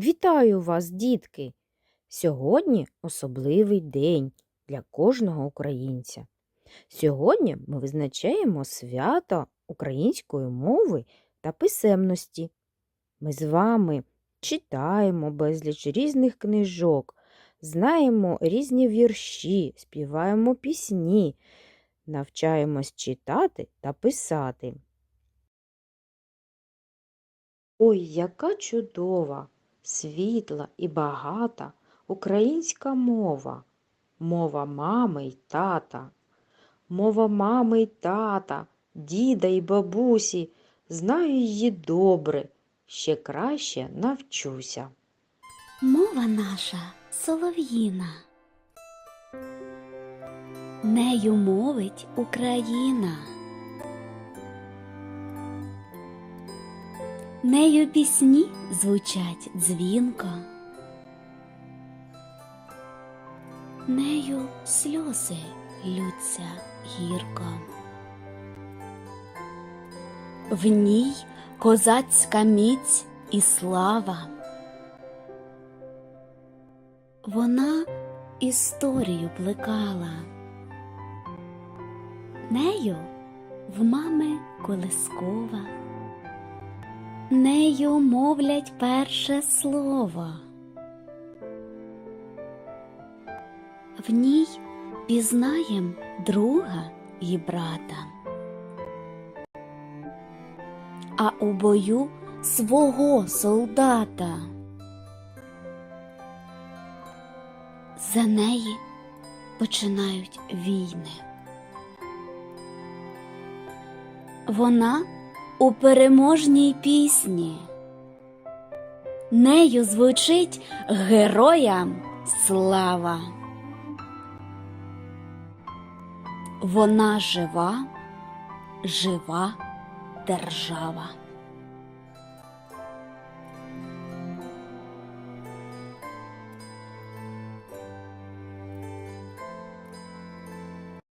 Вітаю вас, дітки! Сьогодні особливий день для кожного українця. Сьогодні ми визначаємо свято української мови та писемності. Ми з вами читаємо безліч різних книжок, знаємо різні вірші, співаємо пісні, навчаємось читати та писати. Ой, яка чудова, світла і багата українська мова, мова мами й тата, мова мами й тата, діда й бабусі, знаю її добре, ще краще навчуся. Мова наша солов'їна. Нею мовить Україна. Нею пісні звучать дзвінко. Нею сльози лються гірко. В ній козацька міць і слава. Вона історію плекала. Нею в мами колискова. Нею мовлять перше слово. В ній пізнаєм друга і брата. А у бою свого солдата. За неї починають війни. Вона у переможній пісні. Нею звучить героям слава. Вона жива, жива держава.